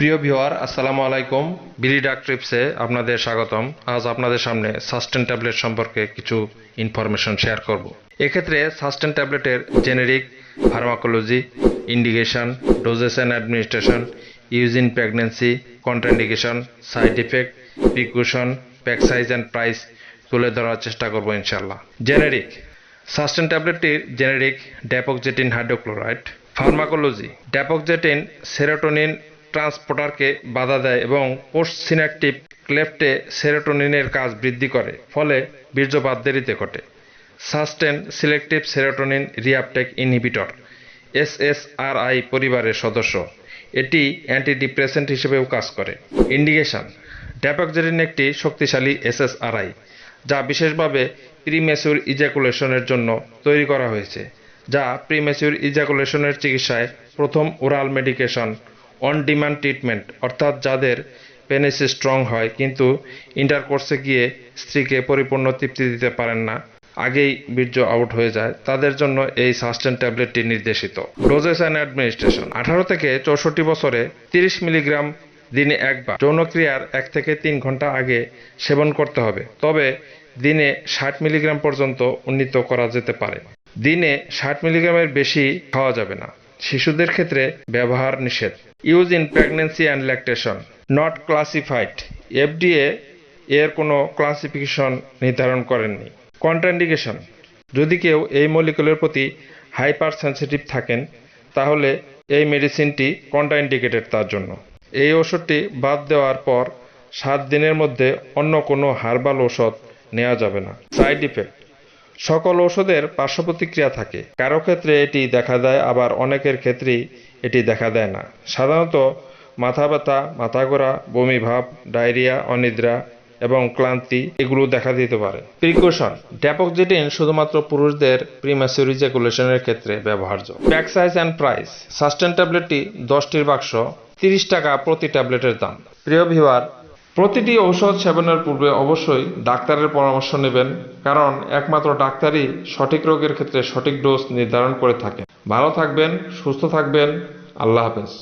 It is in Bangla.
প্রিয় ভিওয়ার আসসালামু আলাইকুম। বিলি ডাক ট্রিপসে আপনাদের স্বাগতম। আজ আপনাদের সামনে সাস্টেন ট্যাবলেট সম্পর্কে কিছু ইনফরমেশন শেয়ার করব। এক্ষেত্রে সাস্টেন ট্যাবলেটের generic pharmacology, indication, doses and administration, use in pregnancy, contraindication, side effect, precaution, pack size and price তুলে ধরার চেষ্টা করব ইনশাল্লাহ generic. Sustain ট্যাবলেটটির generic dapoxetine hydrochloride. Pharmacology. Dapoxetine serotonin ট্রান্সপোর্টারকে বাধা দেয় এবং পোস্ট সিনাকটিভ ক্লেফটে সেরোটোনিনের কাজ বৃদ্ধি করে, ফলে বীর্যপাত দেরিতে ঘটে। Sustain selective serotonin reuptake inhibitor, SSRI পরিবারের সদস্য। এটি অ্যান্টিডিপ্রেসেন্ট হিসেবেও কাজ করে। ইন্ডিকেশন ড্যাপকজেটিন একটি শক্তিশালী এসএসআরআই, যা বিশেষভাবে প্রিমেসিউর ইজাকুলেশনের জন্য তৈরি করা হয়েছে, যা প্রিমেসিউর ইজাকুলেশনের চিকিৎসায় প্রথম oral medication on demand treatment অর্থাৎ যাদের পেনিসি স্ট্রং হয়, কিন্তু ইন্টারকোর্সে গিয়ে স্ত্রীকে পরিপূর্ণ তৃপ্তি দিতে পারেন না, আগেই বীর্য আউট হয়ে যায়, তাদের জন্য এই সাস্টেন ট্যাবলেটটি নির্দেশিত। ডোজেস অ্যান্ড অ্যাডমিনিস্ট্রেশন আঠারো থেকে চৌষট্টি বছরে তিরিশ মিলিগ্রাম দিনে একবার। যৌনক্রিয়ার এক থেকে তিন ঘণ্টা আগে সেবন করতে হবে, তবে দিনে ষাট মিলিগ্রাম পর্যন্ত উন্নীত করা যেতে পারে। দিনে ষাট মিলিগ্রামের বেশি খাওয়া যাবে না। শিশুদের ক্ষেত্রে ব্যবহার নিষেধ। Use in pregnancy and lactation not classified FDA এর কোনো ক্লাসিফিকেশন নির্ধারণ করেননি। কন্ট্রাইন্ডিকেশন যদি কেউ এই মলিকুলের প্রতি হাইপার সেন্সিটিভ থাকেন, তাহলে এই মেডিসিনটি কন্ট্রাইন্ডিকেটেড তার জন্য। এই ওষুধটি বাদ দেওয়ার পর সাত দিনের মধ্যে অন্য কোনো হার্বাল ওষুধ নেওয়া যাবে না। সাইড ইফেক্ট সকল ওষুধের পার্শ্ব প্রতিক্রিয়া থাকে। কারও ক্ষেত্রে এটি দেখা দেয়, আবার অনেকের ক্ষেত্রেই এটি দেখা দেয় না। সাধারণত মাথা ব্যথা, মাথা ঘোরা, বমি ভাব, ডায়রিয়া, অনিদ্রা এবং ক্লান্তি এগুলো দেখা দিতে পারে। প্রিকশন ড্যাপকজেটিন শুধুমাত্র পুরুষদের প্রিম্যাসিউর ইজাকুলেশনের ক্ষেত্রে ব্যবহার্য। Pack size and price Sustain ট্যাবলেটটি দশটির বাক্স, তিরিশ টাকা প্রতি ট্যাবলেটের দাম। প্রিয় ভিওয়ার প্রতিটি ঔষধ সেবনের পূর্বে অবশ্যই ডাক্তারের পরামর্শ নেবেন, কারণ একমাত্র ডাক্তারই সঠিক রোগের ক্ষেত্রে সঠিক ডোজ নির্ধারণ করে থাকে ভালো থাকবেন, সুস্থ থাকবেন, আল্লাহ হাফেজ।